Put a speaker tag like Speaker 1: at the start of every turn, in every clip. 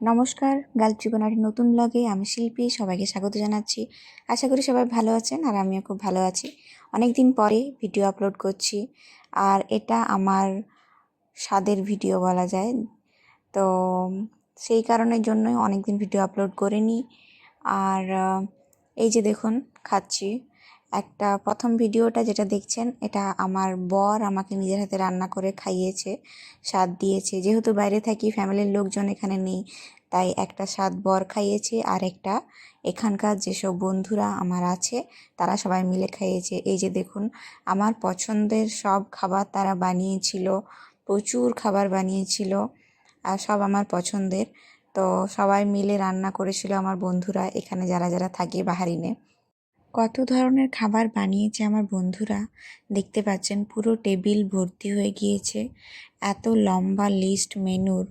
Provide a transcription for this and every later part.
Speaker 1: নমস্কার, গাল জীবনার নতুন ব্লগে আমি শিল্পী, সবাইকে স্বাগত জানাচ্ছি। আশা করি সবাই ভালো আছেন আর আমিও খুব ভালো আছি। অনেক দিন পরে ভিডিও আপলোড করছি আর এটা আমার স্বাদের ভিডিও বলা যায়। তো সেই কারণের জন্যই অনেক দিন ভিডিও আপলোড করিনি। আর এই যে দেখুন, খাচ্ছি। একটা প্রথম ভিডিওটা যেটা দেখছেন, এটা আমার বর আমাকে নিজের হাতে রান্না করে খাইয়েছে, স্বাদ দিয়েছে। যেহেতু বাইরে থাকি, ফ্যামিলির লোকজন এখানে নেই, তাই একটা স্বাদ বর খাইয়েছে আর একটা এখানকার যেসব বন্ধুরা আমার আছে, তারা সবাই মিলে খাইয়েছে। এই যে দেখুন, আমার পছন্দের সব খাবার তারা বানিয়েছিল, প্রচুর খাবার বানিয়েছিল, আর সব আমার পছন্দের। তো সবাই মিলে রান্না করেছিল আমার বন্ধুরা এখানে যারা যারা থাকে বাহারিনে। কত ধরনের খাবার বানিয়েছে আমার বন্ধুরা? দেখতে পাচ্ছেন, পুরো টেবিল ভর্তি হয়ে গিয়েছে। এত লম্বা লিস্ট মেনুর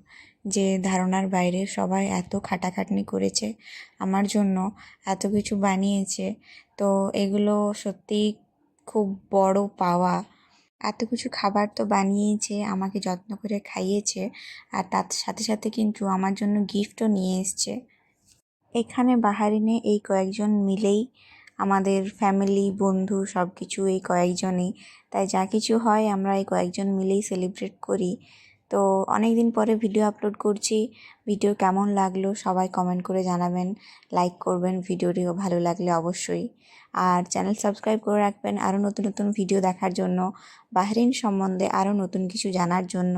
Speaker 1: যে ধারণার বাইরে সবাই এত খাটাখাটনি করেছে। আমার জন্য এত কিছু বানিয়েছে। তো এগুলো সত্যিই খুব বড় পাওয়া। এত কিছু খাবার তো বানিয়েছে, আমাকে যত্ন করে খাইয়েছে। আর তার সাথে সাথে কিন্তু আমার জন্য গিফটও নিয়ে এসছে। এখানে বাহারিনে এই কয়েকজন মিলেই আমাদের ফ্যামিলি বন্ধু সব কিছু এই কয়েকজনই। তাই যা কিছু হয় আমরা এই কয়েকজন মিলেই সেলিব্রেট করি। তো অনেক দিন পরে ভিডিও আপলোড করছি। ভিডিও কেমন লাগল সবাই কমেন্ট করে জানাবেন। লাইক করবেন ভিডিওটিও ভালো লাগলে অবশ্যই। আর চ্যানেল সাবস্ক্রাইব করে রাখবেন আরও নতুন নতুন ভিডিও দেখার জন্য। বাহরিন সম্বন্ধে আরও নতুন কিছু জানার জন্য।